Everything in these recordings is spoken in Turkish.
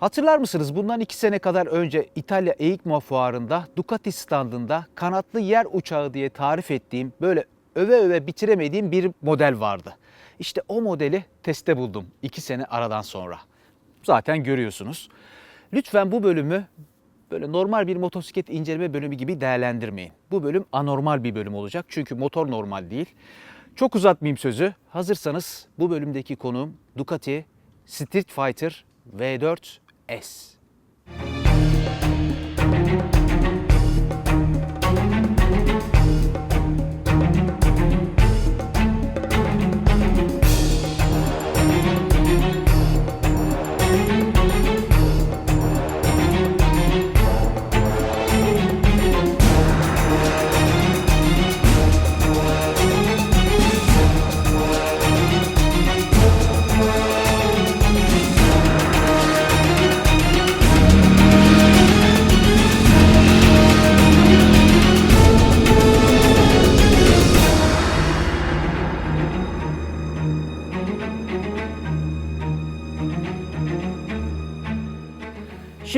Hatırlar mısınız bundan iki sene kadar önce İtalya EICMA fuarında Ducati standında kanatlı yer uçağı diye tarif ettiğim böyle öve öve bitiremediğim bir model vardı. İşte o modeli teste buldum iki sene aradan sonra. Zaten görüyorsunuz. Lütfen bu bölümü böyle normal bir motosiklet inceleme bölümü gibi değerlendirmeyin. Bu bölüm anormal bir bölüm olacak çünkü motor normal değil. Çok uzatmayayım sözü. Hazırsanız bu bölümdeki konuğum Ducati Street Fighter V4 S.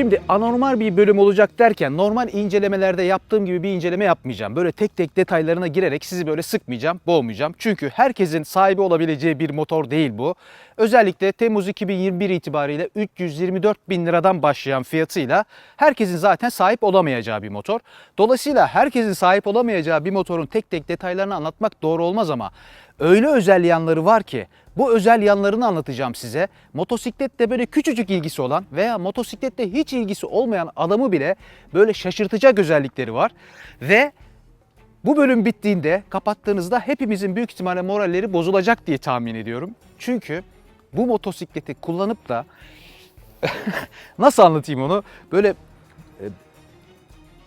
Şimdi anormal bir bölüm olacak derken normal incelemelerde yaptığım gibi bir inceleme yapmayacağım. Böyle tek tek detaylarına girerek sizi böyle sıkmayacağım, boğmayacağım. Çünkü herkesin sahibi olabileceği bir motor değil bu. Özellikle Temmuz 2021 itibariyle 324 bin liradan başlayan fiyatıyla herkesin zaten sahip olamayacağı bir motor. Dolayısıyla herkesin sahip olamayacağı bir motorun tek tek detaylarını anlatmak doğru olmaz ama öyle özel yanları var ki bu özel yanlarını anlatacağım size. Motosikletle böyle küçücük ilgisi olan veya motosikletle hiç ilgisi olmayan adamı bile böyle şaşırtacak özellikleri var. Ve bu bölüm bittiğinde kapattığınızda hepimizin büyük ihtimalle moralleri bozulacak diye tahmin ediyorum. Çünkü bu motosikleti kullanıp da nasıl anlatayım onu? Böyle e,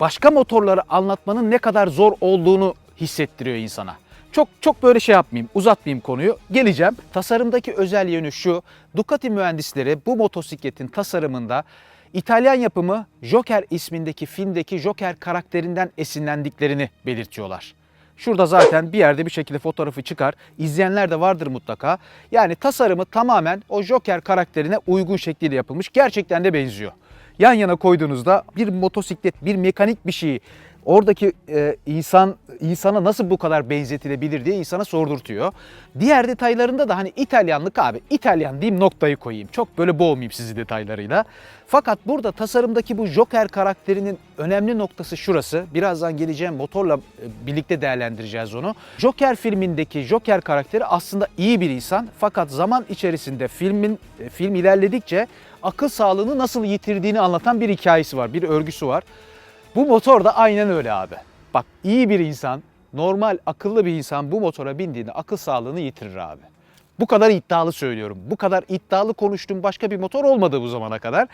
başka motorları anlatmanın ne kadar zor olduğunu hissettiriyor insana. Çok çok böyle şey yapmayayım, uzatmayayım konuyu. Geleceğim. Tasarımdaki özel yönü şu. Ducati mühendisleri bu motosikletin tasarımında İtalyan yapımı Joker ismindeki filmdeki Joker karakterinden esinlendiklerini belirtiyorlar. Şurada zaten bir yerde bir şekilde fotoğrafı çıkar. İzleyenler de vardır mutlaka. Yani tasarımı tamamen o Joker karakterine uygun şekliyle yapılmış. Gerçekten de benziyor. Yan yana koyduğunuzda bir motosiklet, bir mekanik bir şeyi oradaki e, insan insana nasıl bu kadar benzetilebilir diye insana sordurtuyor. Diğer detaylarında da hani İtalyanlık abi İtalyan diyeyim noktayı koyayım. Çok böyle boğmayayım sizi detaylarıyla. Fakat burada tasarımdaki bu Joker karakterinin önemli noktası şurası. Birazdan geleceğim motorla e, birlikte değerlendireceğiz onu. Joker filmindeki Joker karakteri aslında iyi bir insan fakat zaman içerisinde filmin e, film ilerledikçe akıl sağlığını nasıl yitirdiğini anlatan bir hikayesi var, bir örgüsü var. Bu motor da aynen öyle abi. Bak iyi bir insan, normal akıllı bir insan bu motora bindiğinde akıl sağlığını yitirir abi. Bu kadar iddialı söylüyorum. Bu kadar iddialı konuştuğum başka bir motor olmadı bu zamana kadar.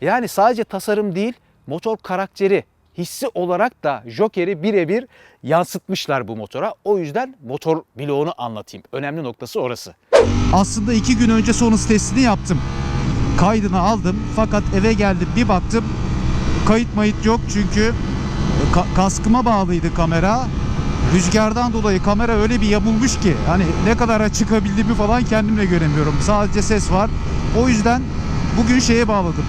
Yani sadece tasarım değil, motor karakteri, hissi olarak da Joker'i birebir yansıtmışlar bu motora. O yüzden motor bloğunu anlatayım. Önemli noktası orası. Aslında iki gün önce son hız testini yaptım. Kaydını aldım fakat eve geldim bir baktım kayıt mayıt yok çünkü ka- kaskıma bağlıydı kamera. Rüzgardan dolayı kamera öyle bir yamulmuş ki hani ne kadar çıkabildiğimi falan kendim de göremiyorum. Sadece ses var. O yüzden bugün şeye bağladım.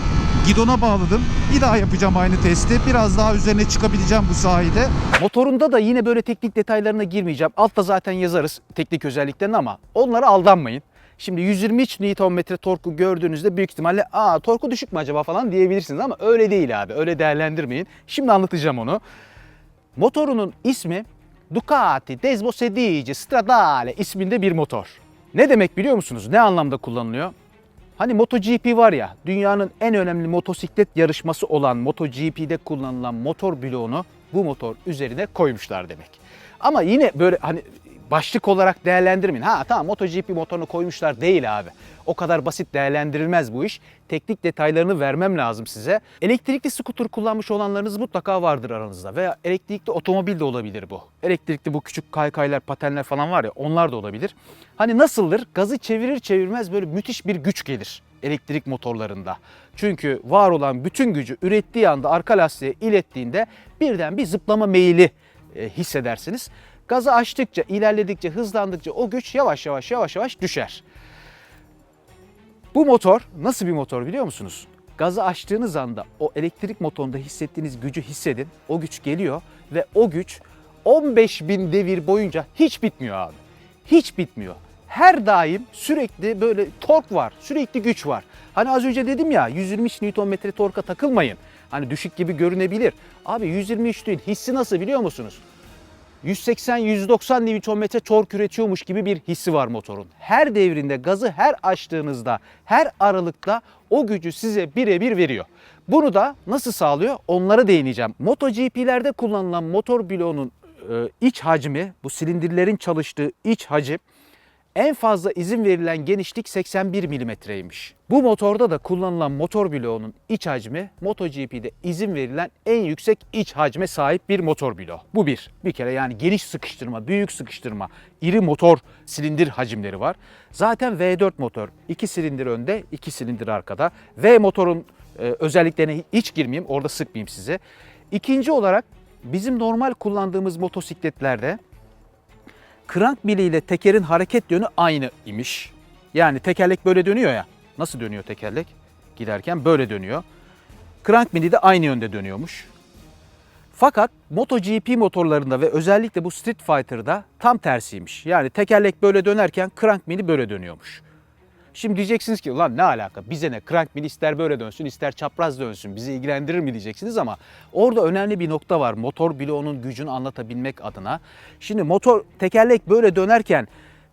Gidona bağladım. Bir daha yapacağım aynı testi. Biraz daha üzerine çıkabileceğim bu sahilde. Motorunda da yine böyle teknik detaylarına girmeyeceğim. Altta zaten yazarız teknik özelliklerini ama onlara aldanmayın. Şimdi 123 Nm torku gördüğünüzde büyük ihtimalle aa torku düşük mü acaba falan diyebilirsiniz ama öyle değil abi. Öyle değerlendirmeyin. Şimdi anlatacağım onu. Motorunun ismi Ducati Desmo Sedici Stradale isminde bir motor. Ne demek biliyor musunuz? Ne anlamda kullanılıyor? Hani MotoGP var ya, dünyanın en önemli motosiklet yarışması olan MotoGP'de kullanılan motor bloğunu bu motor üzerine koymuşlar demek. Ama yine böyle hani başlık olarak değerlendirmeyin. Ha tamam MotoGP motorunu koymuşlar değil abi. O kadar basit değerlendirilmez bu iş. Teknik detaylarını vermem lazım size. Elektrikli skuter kullanmış olanlarınız mutlaka vardır aranızda. Veya elektrikli otomobil de olabilir bu. Elektrikli bu küçük kaykaylar, patenler falan var ya onlar da olabilir. Hani nasıldır? Gazı çevirir çevirmez böyle müthiş bir güç gelir elektrik motorlarında. Çünkü var olan bütün gücü ürettiği anda arka lastiğe ilettiğinde birden bir zıplama meyili e, hissedersiniz. Gazı açtıkça, ilerledikçe, hızlandıkça o güç yavaş yavaş yavaş yavaş düşer. Bu motor nasıl bir motor biliyor musunuz? Gazı açtığınız anda o elektrik motorunda hissettiğiniz gücü hissedin. O güç geliyor ve o güç 15.000 devir boyunca hiç bitmiyor abi. Hiç bitmiyor. Her daim sürekli böyle tork var, sürekli güç var. Hani az önce dedim ya 123 Nm torka takılmayın. Hani düşük gibi görünebilir. Abi 123 değil hissi nasıl biliyor musunuz? 180-190 Nm tork üretiyormuş gibi bir hissi var motorun. Her devrinde gazı her açtığınızda, her aralıkta o gücü size birebir veriyor. Bunu da nasıl sağlıyor? Onlara değineceğim. MotoGP'lerde kullanılan motor bloğunun e, iç hacmi, bu silindirlerin çalıştığı iç hacim en fazla izin verilen genişlik 81 milimetreymiş. Bu motorda da kullanılan motor bloğunun iç hacmi MotoGP'de izin verilen en yüksek iç hacme sahip bir motor bloğu. Bu bir. Bir kere yani geniş sıkıştırma, büyük sıkıştırma, iri motor silindir hacimleri var. Zaten V4 motor 2 silindir önde, 2 silindir arkada. V motorun e, özelliklerine hiç girmeyeyim, orada sıkmayayım size. İkinci olarak bizim normal kullandığımız motosikletlerde Krank mili ile tekerin hareket yönü aynı imiş. Yani tekerlek böyle dönüyor ya. Nasıl dönüyor tekerlek? Giderken böyle dönüyor. Krank mili de aynı yönde dönüyormuş. Fakat MotoGP motorlarında ve özellikle bu Street Fighter'da tam tersiymiş. Yani tekerlek böyle dönerken crank mili böyle dönüyormuş. Şimdi diyeceksiniz ki ulan ne alaka? Bize ne? Crank mili ister böyle dönsün ister çapraz dönsün bizi ilgilendirir mi? diyeceksiniz ama orada önemli bir nokta var. Motor bloğunun gücünü anlatabilmek adına. Şimdi motor tekerlek böyle dönerken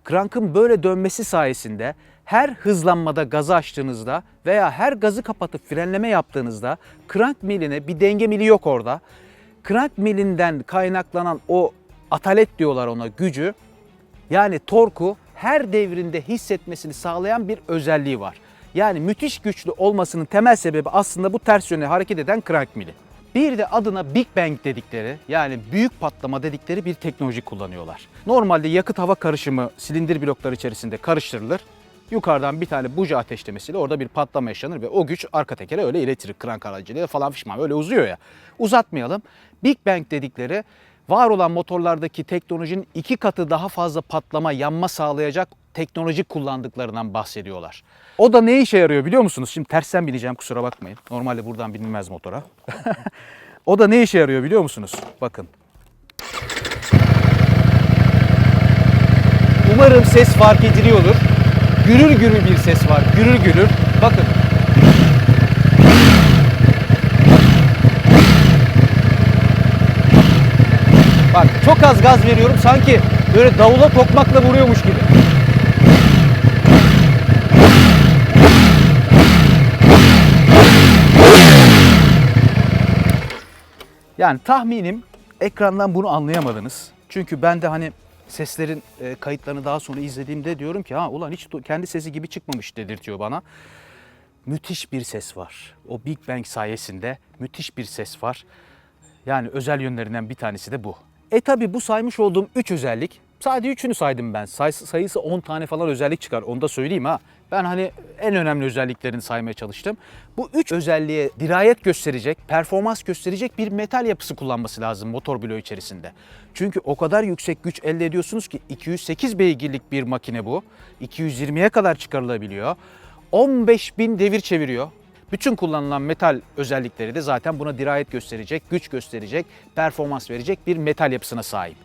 krankın böyle dönmesi sayesinde her hızlanmada gazı açtığınızda veya her gazı kapatıp frenleme yaptığınızda crank miline bir denge mili yok orada. Crank milinden kaynaklanan o atalet diyorlar ona gücü. Yani torku her devrinde hissetmesini sağlayan bir özelliği var. Yani müthiş güçlü olmasının temel sebebi aslında bu ters yöne hareket eden crank mili. Bir de adına Big Bang dedikleri yani büyük patlama dedikleri bir teknoloji kullanıyorlar. Normalde yakıt hava karışımı silindir blokları içerisinde karıştırılır. Yukarıdan bir tane buji ateşlemesiyle orada bir patlama yaşanır ve o güç arka tekere öyle iletir krank aracılığıyla falan fişman öyle uzuyor ya. Uzatmayalım. Big Bang dedikleri var olan motorlardaki teknolojinin iki katı daha fazla patlama, yanma sağlayacak teknoloji kullandıklarından bahsediyorlar. O da ne işe yarıyor biliyor musunuz? Şimdi tersten bineceğim kusura bakmayın. Normalde buradan binilmez motora. o da ne işe yarıyor biliyor musunuz? Bakın. Umarım ses fark ediliyordur. Gürül gürül bir ses var. Gürül gürül. Bakın. Bak çok az gaz veriyorum sanki böyle davula tokmakla vuruyormuş gibi. Yani tahminim ekrandan bunu anlayamadınız. Çünkü ben de hani seslerin e, kayıtlarını daha sonra izlediğimde diyorum ki ha ulan hiç kendi sesi gibi çıkmamış dedirtiyor bana. Müthiş bir ses var. O Big Bang sayesinde müthiş bir ses var. Yani özel yönlerinden bir tanesi de bu. E tabi bu saymış olduğum 3 özellik sadece üçünü saydım ben. Say- sayısı 10 tane falan özellik çıkar onu da söyleyeyim ha. Ben hani en önemli özelliklerini saymaya çalıştım. Bu üç özelliğe dirayet gösterecek, performans gösterecek bir metal yapısı kullanması lazım motor bloğu içerisinde. Çünkü o kadar yüksek güç elde ediyorsunuz ki 208 beygirlik bir makine bu. 220'ye kadar çıkarılabiliyor. 15.000 devir çeviriyor. Bütün kullanılan metal özellikleri de zaten buna dirayet gösterecek, güç gösterecek, performans verecek bir metal yapısına sahip.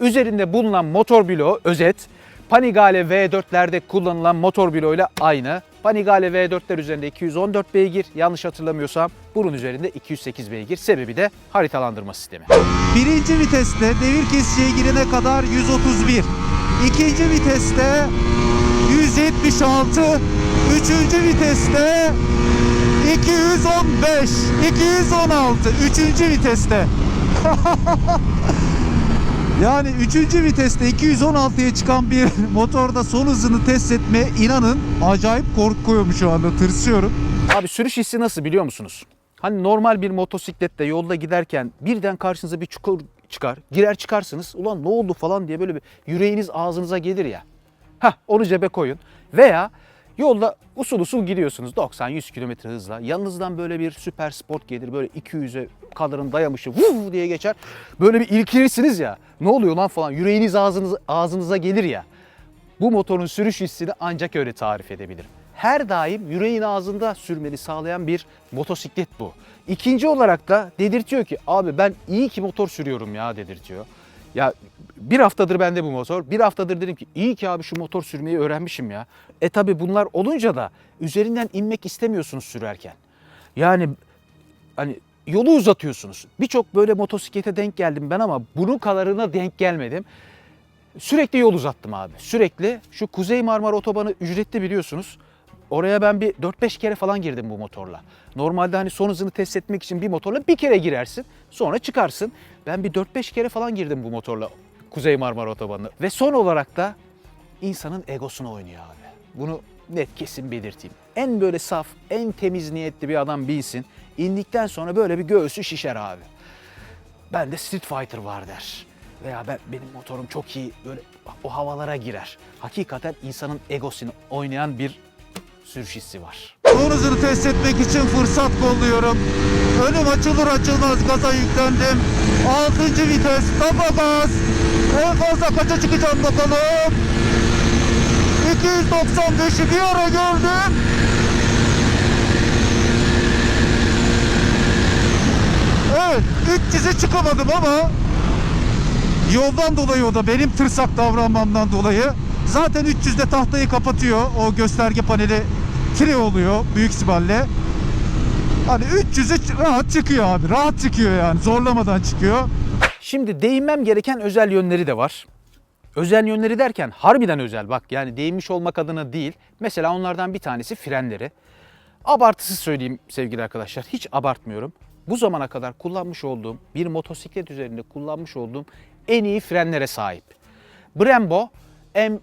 Üzerinde bulunan motor bloğu özet Panigale V4'lerde kullanılan motor bloğuyla aynı. Panigale V4'ler üzerinde 214 beygir, yanlış hatırlamıyorsam bunun üzerinde 208 beygir. Sebebi de haritalandırma sistemi. Birinci viteste devir kesiciye girene kadar 131. İkinci viteste 176. Üçüncü viteste 215. 216. Üçüncü viteste. yani üçüncü viteste 216'ya çıkan bir motorda son hızını test etmeye inanın acayip korkuyorum şu anda tırsıyorum. Abi sürüş hissi nasıl biliyor musunuz? Hani normal bir motosiklette yolda giderken birden karşınıza bir çukur çıkar. Girer çıkarsınız. Ulan ne oldu falan diye böyle bir yüreğiniz ağzınıza gelir ya. Hah onu cebe koyun. Veya yolda usul usul gidiyorsunuz 90-100 km hızla. Yanınızdan böyle bir süper sport gelir. Böyle 200'e kadarın dayamışı vuv diye geçer. Böyle bir ilkinirsiniz ya. Ne oluyor lan falan. Yüreğiniz ağzınıza, ağzınıza gelir ya. Bu motorun sürüş hissini ancak öyle tarif edebilirim. her daim yüreğin ağzında sürmeni sağlayan bir motosiklet bu. İkinci olarak da dedirtiyor ki abi ben iyi ki motor sürüyorum ya dedirtiyor. Ya bir haftadır bende bu motor. Bir haftadır dedim ki iyi ki abi şu motor sürmeyi öğrenmişim ya. E tabi bunlar olunca da üzerinden inmek istemiyorsunuz sürerken. Yani hani yolu uzatıyorsunuz. Birçok böyle motosiklete denk geldim ben ama bunun kadarına denk gelmedim. Sürekli yol uzattım abi. Sürekli şu Kuzey Marmara Otobanı ücretli biliyorsunuz. Oraya ben bir 4-5 kere falan girdim bu motorla. Normalde hani son hızını test etmek için bir motorla bir kere girersin. Sonra çıkarsın. Ben bir 4-5 kere falan girdim bu motorla Kuzey Marmara Otobanı'na. Ve son olarak da insanın egosunu oynuyor abi. Bunu net kesin belirteyim. En böyle saf, en temiz niyetli bir adam binsin. İndikten sonra böyle bir göğsü şişer abi. Ben de Street Fighter var der. Veya ben benim motorum çok iyi böyle o havalara girer. Hakikaten insanın egosunu oynayan bir sürüş hissi var. Hızını test etmek için fırsat kolluyorum. Önüm açılır açılmaz gaza yüklendim. 6. vites, tapa gaz. En fazla kaça çıkacağım bakalım. 295'i bir ara gördüm. Evet, 300'e çıkamadım ama yoldan dolayı o da benim tırsak davranmamdan dolayı. Zaten 300'de tahtayı kapatıyor. O gösterge paneli tire oluyor büyük ihtimalle. Hani 300'e rahat çıkıyor abi. Rahat çıkıyor yani. Zorlamadan çıkıyor. Şimdi değinmem gereken özel yönleri de var. Özel yönleri derken harbiden özel bak yani değinmiş olmak adına değil. Mesela onlardan bir tanesi frenleri. Abartısız söyleyeyim sevgili arkadaşlar hiç abartmıyorum. Bu zamana kadar kullanmış olduğum bir motosiklet üzerinde kullanmış olduğum en iyi frenlere sahip. Brembo M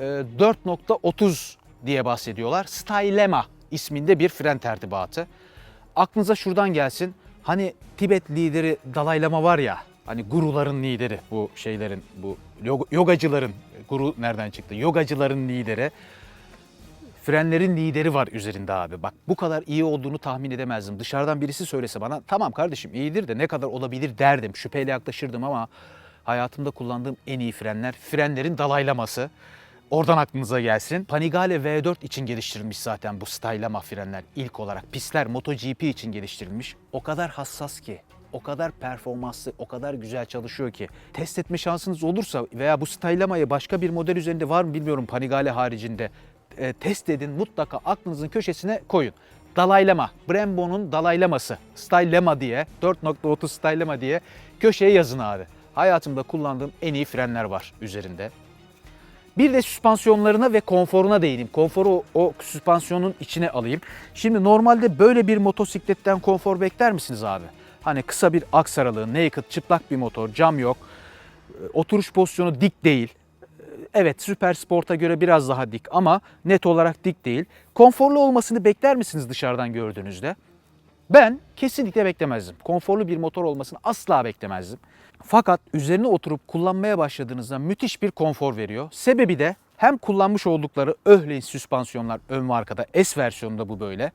4.30 diye bahsediyorlar. Stylema isminde bir fren tertibatı. Aklınıza şuradan gelsin. Hani Tibet lideri Dalai Lama var ya. Hani guruların lideri bu şeylerin bu yoga- yogacıların guru nereden çıktı? Yogacıların lideri. Frenlerin lideri var üzerinde abi. Bak bu kadar iyi olduğunu tahmin edemezdim. Dışarıdan birisi söylese bana tamam kardeşim iyidir de ne kadar olabilir derdim. Şüpheyle yaklaşırdım ama hayatımda kullandığım en iyi frenler frenlerin dalaylaması. Oradan aklınıza gelsin. Panigale V4 için geliştirilmiş zaten bu stylama frenler ilk olarak. Pistler MotoGP için geliştirilmiş. O kadar hassas ki, o kadar performanslı, o kadar güzel çalışıyor ki. Test etme şansınız olursa veya bu stylamayı başka bir model üzerinde var mı bilmiyorum Panigale haricinde. E, test edin mutlaka aklınızın köşesine koyun. Dalaylama, Brembo'nun dalaylaması, Stylema diye, 4.30 Stylema diye köşeye yazın abi. Hayatımda kullandığım en iyi frenler var üzerinde. Bir de süspansiyonlarına ve konforuna değineyim. Konforu o, süspansiyonun içine alayım. Şimdi normalde böyle bir motosikletten konfor bekler misiniz abi? Hani kısa bir aks aralığı, naked, çıplak bir motor, cam yok. e, Oturuş pozisyonu dik değil. E, Evet süper sporta göre biraz daha dik ama net olarak dik değil. Konforlu olmasını bekler misiniz dışarıdan gördüğünüzde? Ben kesinlikle beklemezdim. Konforlu bir motor olmasını asla beklemezdim. Fakat üzerine oturup kullanmaya başladığınızda müthiş bir konfor veriyor. Sebebi de hem kullanmış oldukları Öhlin süspansiyonlar ön ve arkada S versiyonunda bu böyle.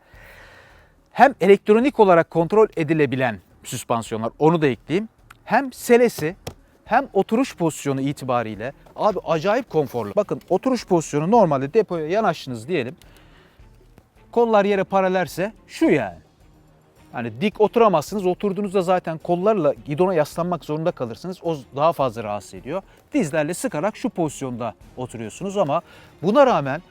Hem elektronik olarak kontrol edilebilen süspansiyonlar onu da ekleyeyim. Hem selesi hem oturuş pozisyonu itibariyle abi acayip konforlu. Bakın oturuş pozisyonu normalde depoya yanaştınız diyelim. Kollar yere paralelse şu yani. Hani dik oturamazsınız. Oturduğunuzda zaten kollarla gidona yaslanmak zorunda kalırsınız. O daha fazla rahatsız ediyor. Dizlerle sıkarak şu pozisyonda oturuyorsunuz ama buna rağmen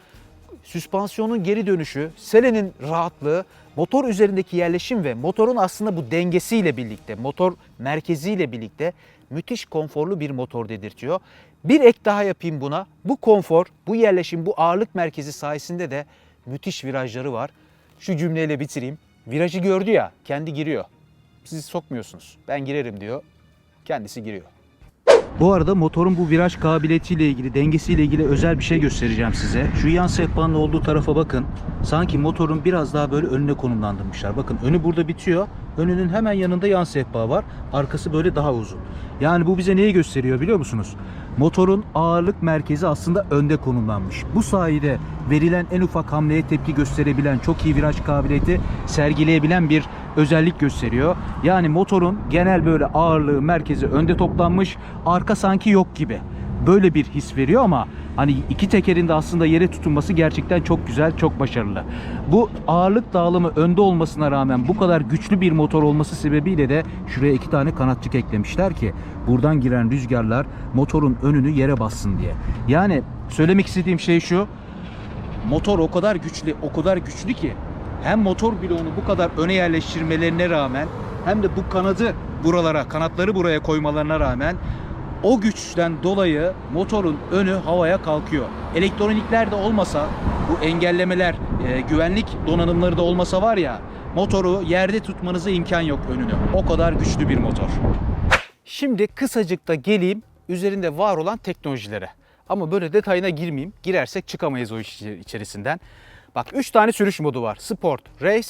süspansiyonun geri dönüşü, selenin rahatlığı, motor üzerindeki yerleşim ve motorun aslında bu dengesiyle birlikte, motor merkeziyle birlikte müthiş konforlu bir motor dedirtiyor. Bir ek daha yapayım buna. Bu konfor, bu yerleşim, bu ağırlık merkezi sayesinde de müthiş virajları var. Şu cümleyle bitireyim. Virajı gördü ya, kendi giriyor. Siz sokmuyorsunuz. Ben girerim diyor. Kendisi giriyor. Bu arada motorun bu viraj kabiliyetiyle ilgili, dengesiyle ilgili özel bir şey göstereceğim size. Şu yan sehpanın olduğu tarafa bakın. Sanki motorun biraz daha böyle önüne konumlandırmışlar. Bakın önü burada bitiyor. Önünün hemen yanında yan sehpa var. Arkası böyle daha uzun. Yani bu bize neyi gösteriyor biliyor musunuz? Motorun ağırlık merkezi aslında önde konumlanmış. Bu sayede verilen en ufak hamleye tepki gösterebilen, çok iyi viraj kabiliyeti sergileyebilen bir özellik gösteriyor. Yani motorun genel böyle ağırlığı merkezi önde toplanmış, arka sanki yok gibi. Böyle bir his veriyor ama Hani iki tekerin de aslında yere tutunması gerçekten çok güzel, çok başarılı. Bu ağırlık dağılımı önde olmasına rağmen bu kadar güçlü bir motor olması sebebiyle de şuraya iki tane kanatçık eklemişler ki buradan giren rüzgarlar motorun önünü yere bassın diye. Yani söylemek istediğim şey şu. Motor o kadar güçlü, o kadar güçlü ki hem motor bloğunu bu kadar öne yerleştirmelerine rağmen hem de bu kanadı buralara, kanatları buraya koymalarına rağmen o güçten dolayı motorun önü havaya kalkıyor. Elektronikler de olmasa, bu engellemeler, e, güvenlik donanımları da olmasa var ya, motoru yerde tutmanıza imkan yok önünü. O kadar güçlü bir motor. Şimdi kısacık da geleyim üzerinde var olan teknolojilere. Ama böyle detayına girmeyeyim. Girersek çıkamayız o iş içerisinden. Bak 3 tane sürüş modu var. Sport, Race,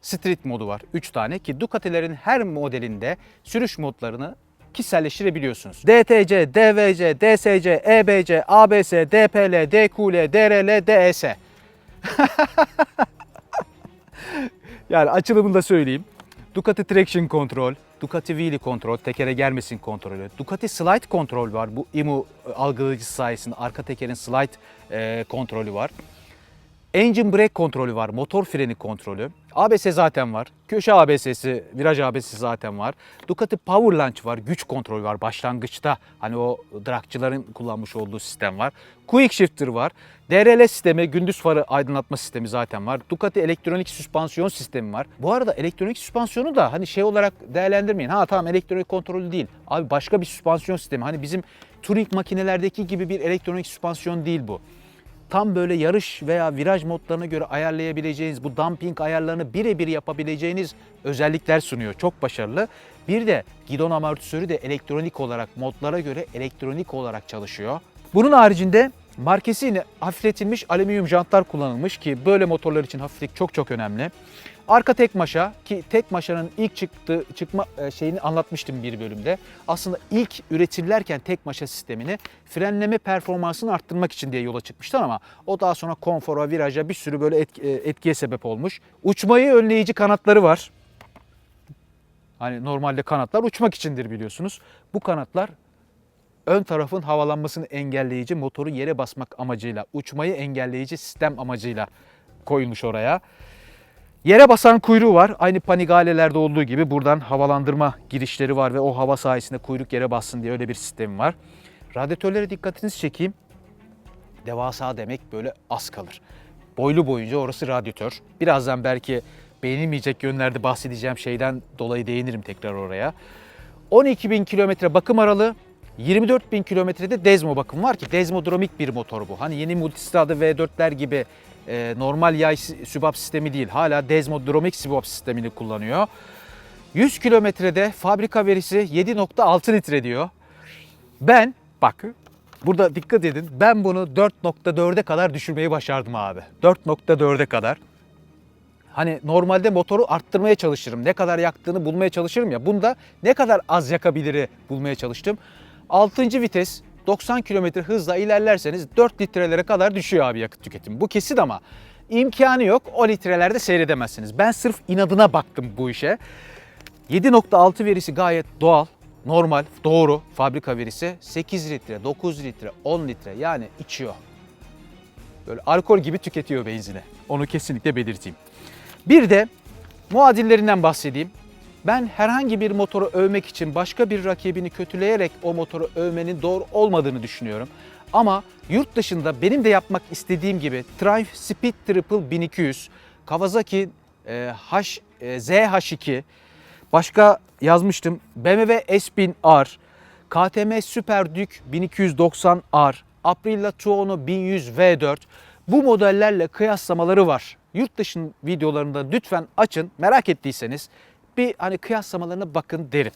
Street modu var. 3 tane ki Ducati'lerin her modelinde sürüş modlarını kişiselleştirebiliyorsunuz. DTC, DVC, DSC, EBC, ABS, DPL, DQL, DRL, DES. Yani açılımını da söyleyeyim. Ducati Traction Control, Ducati Wheelie Control, tekere gelmesin kontrolü. Ducati Slide Control var. Bu IMU algılayıcısı sayesinde arka tekerin slide e, kontrolü var. Engine brake kontrolü var, motor freni kontrolü. ABS zaten var. Köşe ABS'si, viraj ABS'si zaten var. Ducati Power Launch var, güç kontrolü var başlangıçta. Hani o dragçıların kullanmış olduğu sistem var. Quick Shifter var. DRL sistemi, gündüz farı aydınlatma sistemi zaten var. Ducati elektronik süspansiyon sistemi var. Bu arada elektronik süspansiyonu da hani şey olarak değerlendirmeyin. Ha tamam elektronik kontrolü değil. Abi başka bir süspansiyon sistemi. Hani bizim Touring makinelerdeki gibi bir elektronik süspansiyon değil bu tam böyle yarış veya viraj modlarına göre ayarlayabileceğiniz, bu dumping ayarlarını birebir yapabileceğiniz özellikler sunuyor. Çok başarılı. Bir de gidon amortisörü de elektronik olarak modlara göre elektronik olarak çalışıyor. Bunun haricinde markesini hafifletilmiş alüminyum jantlar kullanılmış ki böyle motorlar için hafiflik çok çok önemli. Arka tek maşa ki tek maşanın ilk çıktığı çıkma e, şeyini anlatmıştım bir bölümde. Aslında ilk üretirlerken tek maşa sistemini frenleme performansını arttırmak için diye yola çıkmışlar ama o daha sonra konfora, viraja bir sürü böyle etki- e, etkiye sebep olmuş. Uçmayı önleyici kanatları var. Hani normalde kanatlar uçmak içindir biliyorsunuz. Bu kanatlar ön tarafın havalanmasını engelleyici, motoru yere basmak amacıyla, uçmayı engelleyici sistem amacıyla koyulmuş oraya. Yere basan kuyruğu var. Aynı panigalelerde olduğu gibi buradan havalandırma girişleri var ve o hava sayesinde kuyruk yere bassın diye öyle bir sistemi var. Radyatörlere dikkatinizi çekeyim. Devasa demek böyle az kalır. Boylu boyunca orası radyatör. Birazdan belki beğenilmeyecek yönlerde bahsedeceğim şeyden dolayı değinirim tekrar oraya. 12 bin kilometre bakım aralığı, 24 bin kilometrede Desmo bakım var ki Desmodromik bir motor bu. Hani yeni Multistrada V4'ler gibi e, normal yay sübap sistemi değil. Hala Desmodromik sübap sistemini kullanıyor. 100 kilometrede fabrika verisi 7.6 litre diyor. Ben bak burada dikkat edin ben bunu 4.4'e kadar düşürmeyi başardım abi. 4.4'e kadar. Hani normalde motoru arttırmaya çalışırım. Ne kadar yaktığını bulmaya çalışırım ya. Bunda ne kadar az yakabiliri bulmaya çalıştım. 6. vites 90 km hızla ilerlerseniz 4 litrelere kadar düşüyor abi yakıt tüketimi. Bu kesin ama imkanı yok. O litrelerde seyredemezsiniz. Ben sırf inadına baktım bu işe. 7.6 verisi gayet doğal, normal, doğru fabrika verisi. 8 litre, 9 litre, 10 litre yani içiyor. Böyle alkol gibi tüketiyor benzini. Onu kesinlikle belirteyim. Bir de muadillerinden bahsedeyim. Ben herhangi bir motoru övmek için başka bir rakibini kötüleyerek o motoru övmenin doğru olmadığını düşünüyorum. Ama yurt dışında benim de yapmak istediğim gibi Triumph Speed Triple 1200, Kawasaki e, H, e, ZH2, başka yazmıştım BMW S1000R, KTM Super Duke 1290R, Aprilia Tuono 1100 V4 bu modellerle kıyaslamaları var. Yurt dışının videolarında lütfen açın merak ettiyseniz bir hani kıyaslamalarına bakın derim.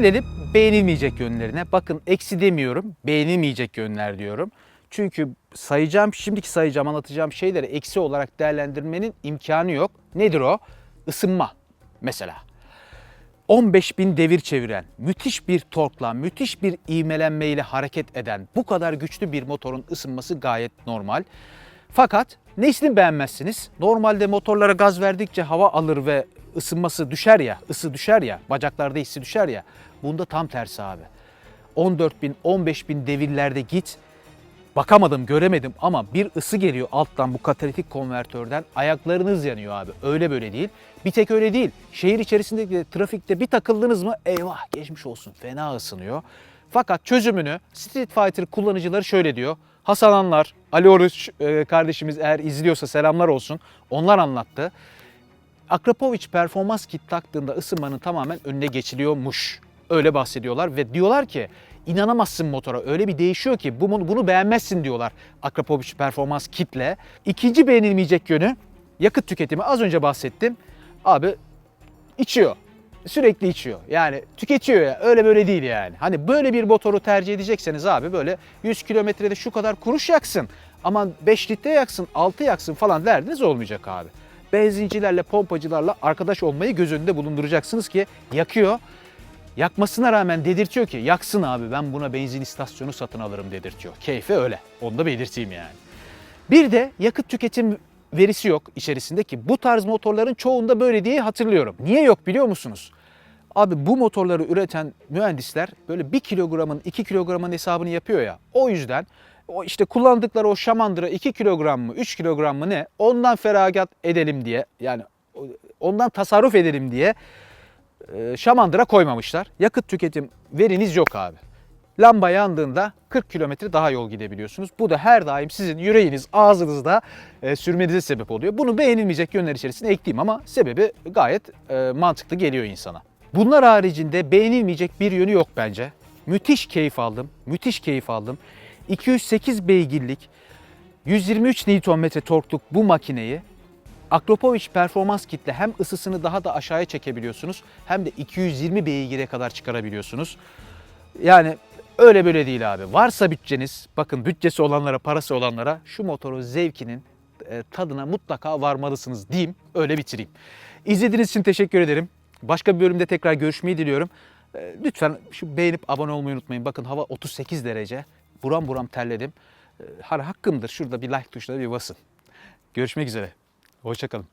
Gelelim beğenilmeyecek yönlerine. Bakın eksi demiyorum, beğenilmeyecek yönler diyorum. Çünkü sayacağım, şimdiki sayacağım, anlatacağım şeyleri eksi olarak değerlendirmenin imkanı yok. Nedir o? Isınma mesela. 15 bin devir çeviren, müthiş bir torkla, müthiş bir ivmelenmeyle hareket eden bu kadar güçlü bir motorun ısınması gayet normal. Fakat nesini beğenmezsiniz? Normalde motorlara gaz verdikçe hava alır ve ısınması düşer ya, ısı düşer ya, bacaklarda hissi düşer ya. Bunda tam tersi abi. 14 bin, 15 bin devirlerde git, bakamadım, göremedim ama bir ısı geliyor alttan bu katalitik konvertörden. Ayaklarınız yanıyor abi. Öyle böyle değil. Bir tek öyle değil. Şehir içerisinde de, trafikte bir takıldınız mı eyvah geçmiş olsun fena ısınıyor. Fakat çözümünü Street Fighter kullanıcıları şöyle diyor. Hasan Anlar, Ali Oruç e, kardeşimiz eğer izliyorsa selamlar olsun. Onlar anlattı. Akrapovic performans kit taktığında ısınmanın tamamen önüne geçiliyormuş. Öyle bahsediyorlar ve diyorlar ki inanamazsın motora öyle bir değişiyor ki bunu, bunu beğenmezsin diyorlar Akrapovic performans kitle. İkinci beğenilmeyecek yönü yakıt tüketimi az önce bahsettim. Abi içiyor. Sürekli içiyor. Yani tüketiyor ya. Öyle böyle değil yani. Hani böyle bir motoru tercih edecekseniz abi böyle 100 kilometrede şu kadar kuruş yaksın. Aman 5 litre yaksın, 6 yaksın falan derdiniz olmayacak abi. Benzincilerle, pompacılarla arkadaş olmayı göz önünde bulunduracaksınız ki yakıyor. Yakmasına rağmen dedirtiyor ki yaksın abi ben buna benzin istasyonu satın alırım dedirtiyor. Keyfi öyle. Onu da belirteyim yani. Bir de yakıt tüketim verisi yok içerisinde ki bu tarz motorların çoğunda böyle diye hatırlıyorum. Niye yok biliyor musunuz? Abi bu motorları üreten mühendisler böyle 1 kilogramın 2 kilogramın hesabını yapıyor ya. O yüzden o işte kullandıkları o şamandıra 2 kilogram mı 3 kilogram mı ne ondan feragat edelim diye yani ondan tasarruf edelim diye şamandıra koymamışlar. Yakıt tüketim veriniz yok abi. Lamba yandığında 40 kilometre daha yol gidebiliyorsunuz. Bu da her daim sizin yüreğiniz, ağzınızda e, sürmenize sebep oluyor. Bunu beğenilmeyecek yönler içerisine ekleyeyim ama sebebi gayet e, mantıklı geliyor insana. Bunlar haricinde beğenilmeyecek bir yönü yok bence. Müthiş keyif aldım, müthiş keyif aldım. 208 beygirlik, 123 Nm torkluk bu makineyi Akropovic performans kitle hem ısısını daha da aşağıya çekebiliyorsunuz hem de 220 beygire kadar çıkarabiliyorsunuz. Yani öyle böyle değil abi. Varsa bütçeniz, bakın bütçesi olanlara, parası olanlara şu motorun zevkinin e, tadına mutlaka varmalısınız diyeyim. Öyle bitireyim. İzlediğiniz için teşekkür ederim. Başka bir bölümde tekrar görüşmeyi diliyorum. E, Lütfen şu beğenip abone olmayı unutmayın. Bakın hava 38 derece. Buram buram terledim. E, hakkımdır. Şurada bir like tuşuna bir basın. Görüşmek üzere. Hoşçakalın.